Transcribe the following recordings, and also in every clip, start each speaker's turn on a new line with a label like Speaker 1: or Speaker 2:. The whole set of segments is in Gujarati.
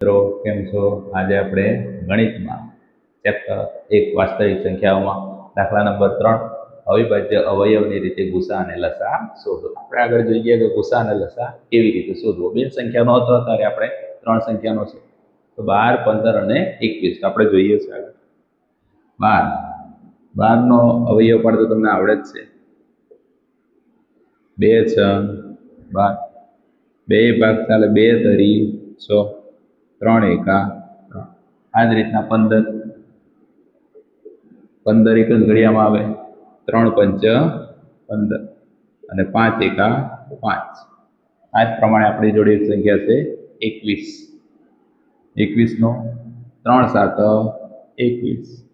Speaker 1: મિત્રો, કેમ છો? આજે આપણે ગણિતમાં ચેપ્ટર એક વાસ્તવિક સંખ્યાઓમાં દાખલા નંબર ત્રણ, અવિભાજ્ય અવયવની રીતે ગુસા અને લસા શોધો. આપણે આગળ જોઈએ કે ગુસા અને લસા કેવી રીતે શોધવો? બે સંખ્યાનો હતો ત્યારે આપણે, ત્રણ સંખ્યાનો છે. તો બાર, પંદર અને એકવીસ આપણે જોઈએ છે આગળ. બાર. બારનો અવયવ પણ તો તમને આવડે જ છે. બે છ બાર. બે ભાગ ચાલે બે ધરી છ ત્રણ એકા, ત્રણ. આ જ રીતના પંદર. પંદર એક જ ઘડિયામાં આવે. ત્રણ પંચ, પંદર. અને પાંચ એકા, પાંચ. આ જ પ્રમાણે આપણી જોડે એક સંખ્યા છે એકવીસ. એકવીસનો ત્રણ સાત, એકવીસ.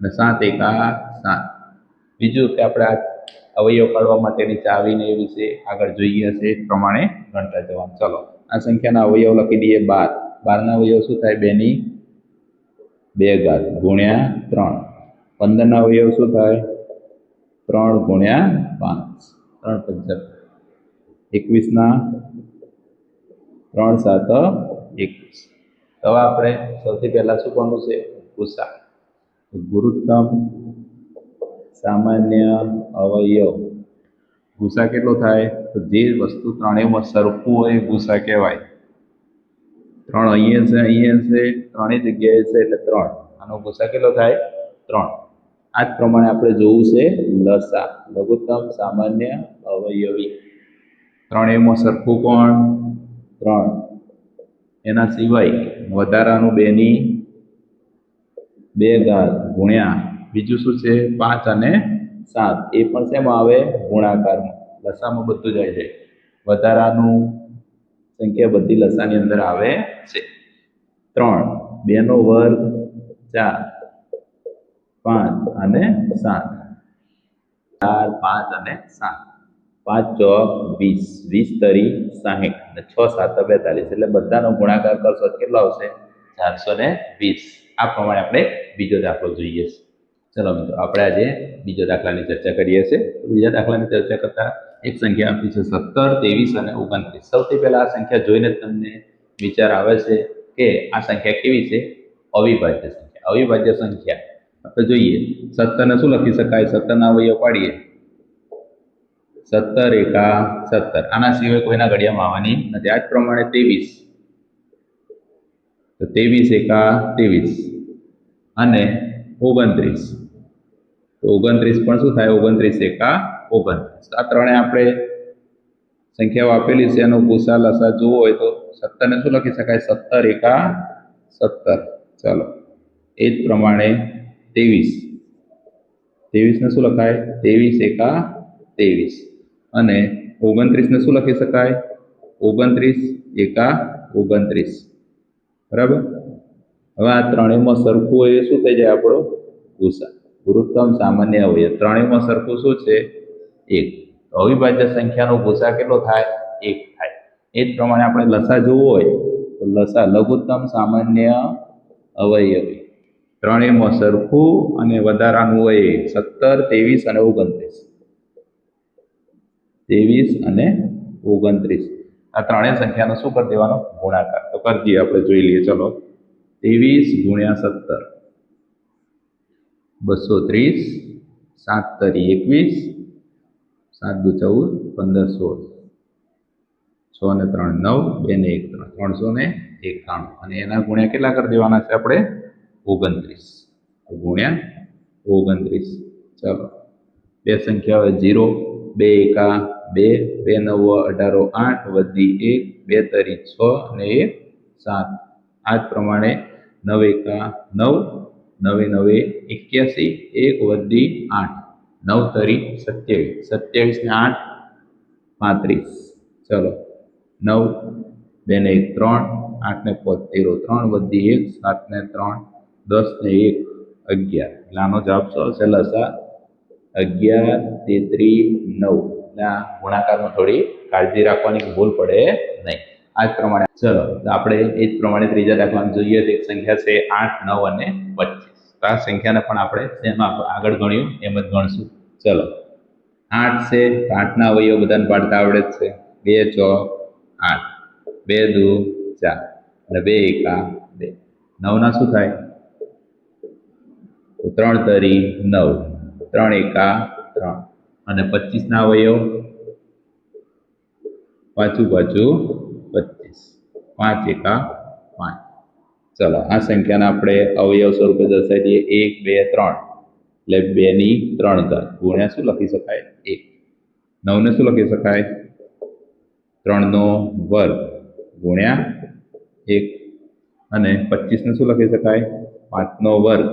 Speaker 1: અને સાત એકા, સાત. બીજું કે આપણે આ અવયવ કાઢવા માટેની ચાવીને એ વિશે આગળ જોઈએ છે એ પ્રમાણે ગણતા જવાનું. ચલો, આ સંખ્યાના અવયવ લખી દઈએ બાર. બારના અવયવ શું થાય બેની? બે ઘાત, ગુણ્યા ત્રણ. પંદરના અવયવ શું થાય? ત્રણ ગુણ્યા પાંચ. ત્રણ પંચર. એકવીસના? ત્રણ સાત એકવીસ. હવે આપણે સૌથી પહેલાં શું કરવું છે? ગુસા ગુરુત્તમ સામાન્ય અવયવ. ગુસા કેટલો થાય? તો જે વસ્તુ ત્રણેયમાં સરખું હોય ગુસા કહેવાય. ત્રણ અહીંયા છે અહીંયા છે, ત્રણેય જગ્યાએ છે એટલે ત્રણ. આનો ગુસા કેટલો થાય? ત્રણ. આ જ પ્રમાણે આપણે જોવું છે લસા, લઘુત્તમ, સામાન્ય, અવયવી. ત્રણેયમાં સરખું કોણ? ત્રણ. એના સિવાય વધારાનું બેની બે ઘાત ગુણ્યા. બીજું શું છે? પાંચ અને સાત. એ પણ શેમાં આવે? ગુણાકારમાં. લસામાં બધું જાય છે. વધારાનું સંખ્યા બધી લસાની અંદર આવે છે. ત્રણ, બેનો વર્ગ ચાર, પાંચ અને સાત. ચાર, પાંચ અને સાત. પાંચ ચોક વીસ વીસ તરી સાહીઠ અને છ સાત બેતાલીસ. એટલે બધાનો ગુણાકાર કરશો કેટલો આવશે? ચારસો ને વીસ. આ પ્રમાણે આપણે બીજો દાખલો જોઈએ. છે ચલો મિત્રો, આપણે આજે બીજો દાખલાની ચર્ચા કરીએ છીએ. બીજા દાખલાની ચર્ચા કરતા એક સંખ્યા આપી છે સત્તર, ત્રેવીસ અને ઓગણત્રીસ. સૌથી પહેલા આ સંખ્યા જોઈને તમને વિચાર આવે છે કે આ સંખ્યા કેવી છે? અવિભાજ્ય સંખ્યા. અવિભાજ્ય સંખ્યા આપણે જોઈએ, સત્તરને શું લખી શકાય? સત્તરના અવયવ પાડીએ. સત્તર એકા સત્તર. આના સિવાય કોઈના ઘડિયામાં આવવાની નથી. આ જ પ્રમાણે ત્રેવીસ. તો ત્રેવીસ એકા ત્રેવીસ અને ઓગણત્રીસ. તો ઓગણત્રીસ પણ શું થાય? ઓગણત્રીસ એકા ઓગણત્રીસ આ ત્રણે આપણે સંખ્યાઓ આપેલી છે. એનો ગુસા લસા જોવો હોય તો સત્તરને શું લખી શકાય? સત્તર એકા સત્તર. ચાલો. એ જ પ્રમાણે ત્રેવીસ. ત્રેવીસને શું લખાય? ત્રેવીસ એકા ત્રેવીસ. અને ઓગણત્રીસને શું લખી શકાય? ઓગણત્રીસ એકા ઓગણત્રીસ. બરાબર? હવે આ ત્રણેયમાં સરખું હોય એ શું થઈ જાય આપણો? ગુસા ગુરુત્તમ સામાન્ય અવયવ ત્રણેયમાં સરખું શું છે? એક. અવિભાજ્ય સંખ્યાનો ગુસા કેટલો થાય? એક થાય. એ જ પ્રમાણે આપણે લસા જોવો હોય, તો લસા લઘુત્તમ સામાન્ય અવયવી. ત્રણેયમાં સરખું અને વધારાનું હોય સત્તર, ત્રેવીસ અને ઓગણત્રીસ. ત્રેવીસ અને ઓગણત્રીસ. આ ત્રણેય સંખ્યાનો શું કરી દેવાનો? ગુણાકાર. તો કરી દઈએ આપણે, જોઈ લઈએ. ચલો. ત્રેવીસ ગુણ્યા સત્તર. બસો ત્રીસ, સાત તરી એકવીસ સાત દુ ચૌદ, પંદર સોળ. છ ને ત્રણ નવ, બે ને એક ત્રણ. ત્રણસો ને એકાણું. અને એના ગુણ્યા કેટલા કરી દેવાના છે આપણે? ઓગણત્રીસ. ગુણ્યા ઓગણત્રીસ. ચાલો. બે સંખ્યા હોય જીરો, બે એકા, બે બે નવ, અઢારો, આઠ, વધી એક, બે તરી છ અને એક, સાત. આ જ પ્રમાણે નવ એકા નવ, નવે નવે, એક્યાસી, એક વધી આઠ. નવ તરી સત્યાવીસ. સત્યાવીસ ને આઠ, પાંત્રીસ. ચલો. નવ, બે ને એક, ત્રણ, આઠ ને પાંચ તેરો ત્રણ વધી એક, સાત ને ત્રણ, દસ ને એક, અગિયાર. એટલે આનો જવાબ શું આવશે? લસા અગિયાર, તેત્રી, નવ. એટલે આ ગુણાકારમાં થોડી કાળજી રાખવાની ભૂલ પડે નહીં. આ જ પ્રમાણે. ચલો આપણે એ જ પ્રમાણે ત્રીજા દાખલામાં જોઈએ તો એક સંખ્યા છે આઠ, નવ અને પચીસ. તો આ સંખ્યાને પણ આપણે એમાં આગળ ગણ્યું, એમ જ ગણશું. ચલો. આઠ છે, આઠના અવયવ બધાને પાડતા આવડે જ છે. બે, છ, આઠ. બે, દુ, ચાર. અને બે, એકા બે. નવના શું થાય? ત્રણ તરી નવ. ત્રણ એકા ત્રણ. અને પચીસના અવયવ પાછું પાછું પચીસ. પાંચ એકા ચલો, આ સંખ્યાને આપણે અવયવ સ્વરૂપે દર્શાવી દઈએ. એક, બે, ત્રણ. એટલે બેની ત્રણ ઘાત ગુણ્યા શું લખી શકાય? એક. નવને શું લખી શકાય? ત્રણનો વર્ગ. ગુણ્યા એક. અને પચીસને શું લખી શકાય? પાંચનો વર્ગ.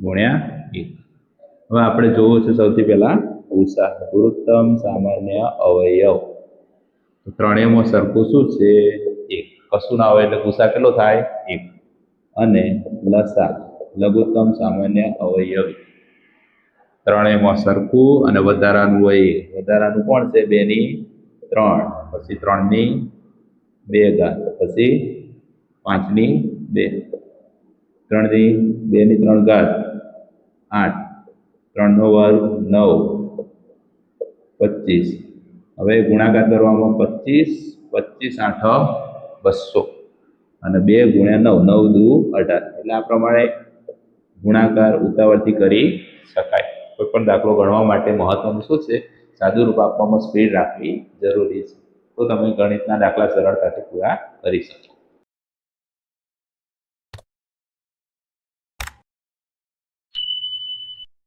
Speaker 1: ગુણ્યા એક. હવે આપણે જોવું છે સૌથી પહેલાં ઉષા ગુરુત્તમ સામાન્ય અવયવ. તો ત્રણેયમાં સરખું શું છે? કશું ના હોય એટલે ગુસા કેટલો થાય? એક. અને લસા, લઘુત્તમ સામાન્ય અવયવ. ત્રણેયમાં સરખું અને વધારાનું હોય વધારાનું કોણ છે? બેની ત્રણ. પછી ત્રણની બે ઘાત. પછી પાંચની બે. ત્રણની બેની ત્રણ ઘાત. આઠ. ત્રણનો વર્ગ નવ. પચીસ. હવે ગુણાકાર કરવામાં પચીસ પચીસ આઠ બસો અને બે ગુણ્યા નવ નવ દુ અઢાર. એટલે આ પ્રમાણે ગુણાકાર ઉતાવળથી કરી શકાય. કોઈ પણ દાખલો ગણવા માટે મહત્વનું શું છે? સાદું રૂપ આપવામાં સ્પીડ રાખવી જરૂરી છે. તો તમે ગણિતના દાખલા સરળતાથી પૂરા કરી શકો.